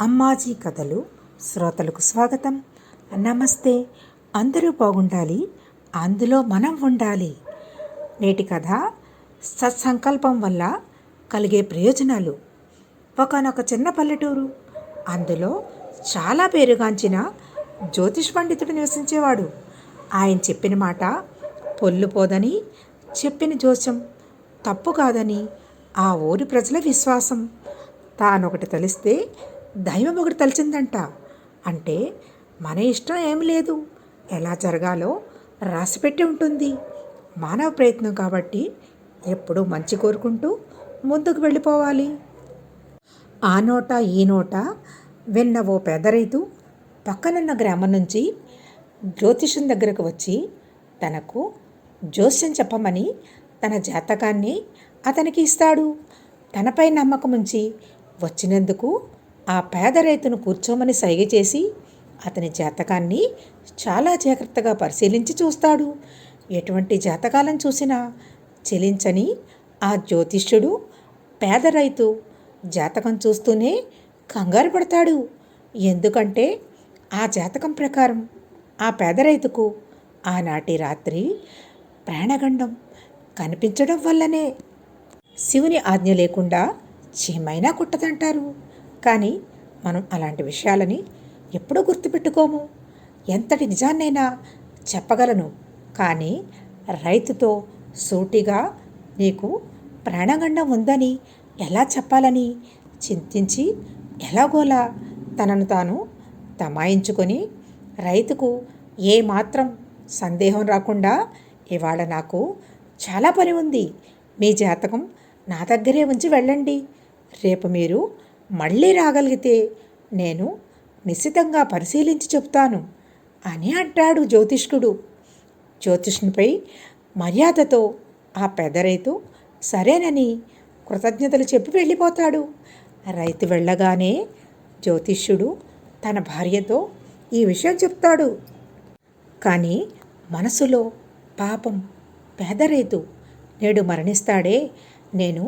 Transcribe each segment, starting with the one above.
అమ్మాజీ కథలు శ్రోతలకు స్వాగతం. నమస్తే. అందరూ బాగుండాలి. అందులో మనం ఉండాలి. నేటి కథ సత్సంకల్పం వల్ల కలిగే ప్రయోజనాలు. ఒకనొక చిన్న పల్లెటూరు. అందులో చాలా పేరుగాంచిన జ్యోతిష్ పండితుడు నివసించేవాడు. ఆయన చెప్పిన మాట పొల్లు పోదని చెప్పిన జోస్యం తప్పు కాదని ఆ ఊరి ప్రజల విశ్వాసం. తానొకటి తలిస్తే దైవం ఒకటి తలిచిందంట. అంటే మన ఇష్టం ఏం లేదు. ఎలా జరగాలో రాసిపెట్టి ఉంటుంది. మానవ ప్రయత్నం కాబట్టి ఎప్పుడూ మంచి కోరుకుంటూ ముందుకు వెళ్ళిపోవాలి. ఆ నోట ఈ నోట విన్న ఓ పెదరైతు పక్కనున్న గ్రామం నుంచి జ్యోతిషం దగ్గరకు వచ్చి తనకు జ్యోస్యం చెప్పమని తన జాతకాన్ని అతనికి ఇస్తాడు. తనపై నమ్మకం ఉంచి వచ్చినందుకు ఆ పేద రైతును కూర్చోమని సైగ చేసి అతని జాతకాన్ని చాలా జాగ్రత్తగా పరిశీలించి చూస్తాడు. ఎటువంటి జాతకాలను చూసినా చెలించని ఆ జ్యోతిష్యుడు పేద రైతు జాతకం చూస్తూనే కంగారు పడతాడు. ఎందుకంటే ఆ జాతకం ప్రకారం ఆ పేద రైతుకు ఆనాటి రాత్రి ప్రాణగండం కనిపించడం వల్లనే శివుని ఆజ్ఞ లేకుండా చీమైనా కుట్టదంటారు. కానీ మనం అలాంటి విషయాలని ఎప్పుడూ గుర్తుపెట్టుకోము. ఎంతటి నిజాన్నైనా చెప్పగలను. కానీ రైతుతో సూటిగా నీకు ప్రాణగండం ఉందని ఎలా చెప్పాలని చింతించి ఎలాగోలా తనను తాను తమాయించుకొని రైతుకు ఏమాత్రం సందేహం రాకుండా ఇవాళ నాకు చాలా పని ఉంది. మీ జాతకం నా దగ్గరే ఉంచి వెళ్ళండి. రేపు మీరు మళ్ళీ రాగలిగితే నేను నిశ్చితంగా పరిశీలించి చెప్తాను అని అంటాడు జ్యోతిష్కుడు. జ్యోతిష్నిపై మర్యాదతో ఆ పెద్ద రైతు సరేనని కృతజ్ఞతలు చెప్పి వెళ్ళిపోతాడు. రైతు వెళ్ళగానే జ్యోతిష్యుడు తన భార్యతో ఈ విషయం చెప్తాడు. కానీ మనసులో పాపం పేద రైతు నేడు మరణిస్తాడే నేను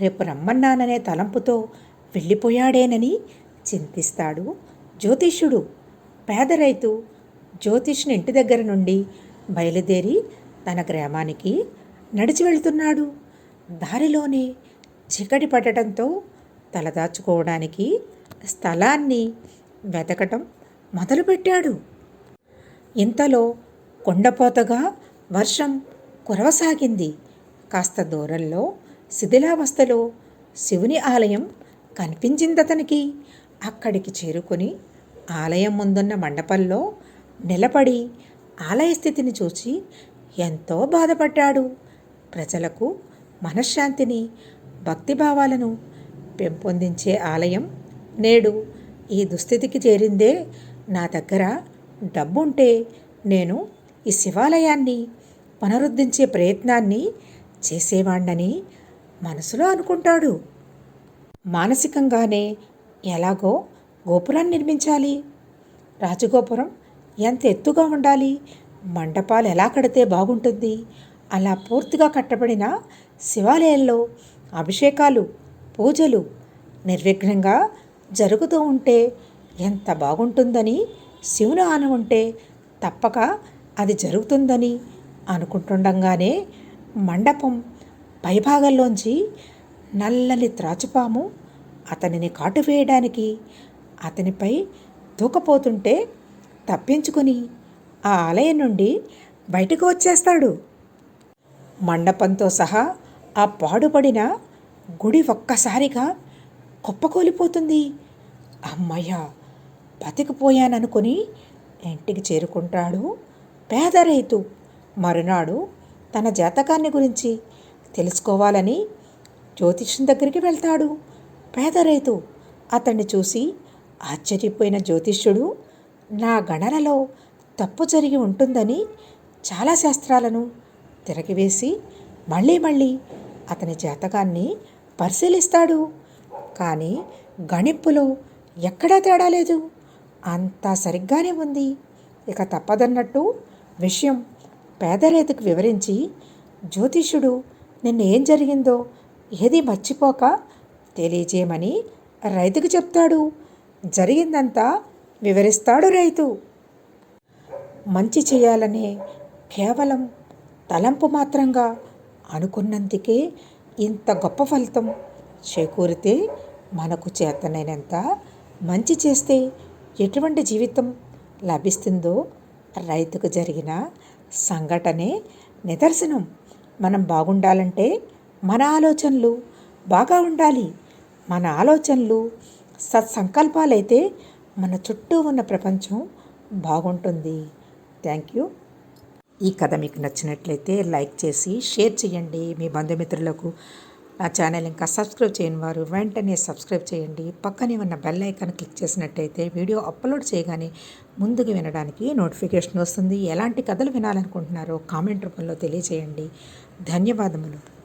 రేపు రమ్మన్నాననే తలంపుతో వెళ్ళిపోయాడేనని చింతిస్తాడు జ్యోతిష్యుడు. పేద రైతు జ్యోతిష్ని ఇంటి దగ్గర నుండి బయలుదేరి తన గ్రామానికి నడిచి వెళ్తున్నాడు. దారిలోనే చీకటి పడటంతో తలదాచుకోవడానికి స్థలాన్ని వెతకటం మొదలుపెట్టాడు. ఇంతలో కొండపోతగా వర్షం కురవసాగింది. కాస్త దూరంలో శిథిలావస్థలో శివుని ఆలయం కనిపించిందతనికి అక్కడికి చేరుకొని ఆలయం ముందున్న మండపంలో నిలబడి ఆలయ స్థితిని చూసి ఎంతో బాధపడ్డాడు. ప్రజలకు మనశ్శాంతిని భక్తిభావాలను పెంపొందించే ఆలయం నేడు ఈ దుస్థితికి చేరిందే. నా దగ్గర డబ్బుంటే నేను ఈ శివాలయాన్ని పునరుద్ధరించే ప్రయత్నాన్ని చేసేవాణ్ణని మనసులో అనుకుంటాడు. మానసికంగానే ఎలాగో గోపురాన్ని నిర్మించాలి. రాజగోపురం ఎంత ఎత్తుగా ఉండాలి? మండపాలు ఎలా కడితే బాగుంటుంది? అలా పూర్తిగా కట్టబడిన శివాలయంలో అభిషేకాలు పూజలు నిర్విఘ్నంగా జరుగుతూ ఉంటే ఎంత బాగుంటుందని శివుని ఆన ఉంటే తప్పక అది జరుగుతుందని అనుకుంటుండగానే మండపం పైభాగంలోంచి నల్లని త్రాచుపాము అతనిని కాటు వేయడానికి అతనిపై దూకపోతుంటే తప్పించుకుని ఆ ఆలయం నుండి బయటకు వచ్చేస్తాడు. మండపంతో సహా ఆ పాడుపడిన గుడి ఒక్కసారిగా కుప్పకూలిపోతుంది. అమ్మయ్య బతికిపోయాననుకొని ఇంటికి చేరుకుంటాడు పేద రైతు. మరునాడు తన జాతకాన్ని గురించి తెలుసుకోవాలని జ్యోతిష్యం దగ్గరికి వెళ్తాడు. పేద రైతు అతన్ని చూసి ఆశ్చర్యపోయిన జ్యోతిష్యుడు నా గణనలో తప్పు జరిగి ఉంటుందని చాలా శాస్త్రాలను తిరగివేసి మళ్ళీ మళ్ళీ అతని జాతకాన్ని పరిశీలిస్తాడు. కానీ గణింపులో ఎక్కడా తేడా లేదు. అంతా సరిగ్గానే ఉంది. ఇక తప్పదన్నట్టు విషయం పేదరేతుకు వివరించి జ్యోతిష్యుడు నిన్న ఏం జరిగిందో ఏది మర్చిపోక తెలియజేయమని రైతుకు చెప్తాడు. జరిగిందంతా వివరిస్తాడు రైతు. మంచి చేయాలనే కేవలం తలంపు మాత్రంగా అనుకున్నందుకే ఇంత గొప్ప ఫలితం చేకూరితే మనకు చేతనైనంత మంచి చేస్తే ఎటువంటి జీవితం లభిస్తుందో రైతుకు జరిగిన సంఘటనే నిదర్శనం. మనం బాగుండాలంటే మన ఆలోచనలు బాగా ఉండాలి. మన ఆలోచనలు సత్సంకల్పాలైతే మన చుట్టూ ఉన్న ప్రపంచం బాగుంటుంది. Thank you. ఈ కథ మీకు నచ్చినట్లయితే లైక్ చేసి షేర్ చేయండి. మీ బంధుమిత్రులకు నా ఛానల్ ఇంకా సబ్స్క్రైబ్ చేయని వారు వెంటనే సబ్స్క్రైబ్ చేయండి. పక్కనే ఉన్న బెల్ ఐకాన్ క్లిక్ చేసినట్టయితే వీడియో అప్లోడ్ చేయగానే ముందుకు వినడానికి నోటిఫికేషన్ వస్తుంది. ఎలాంటి కథలు వినాలనుకుంటున్నారో కామెంట్ రూపంలో తెలియజేయండి. ధన్యవాదములు.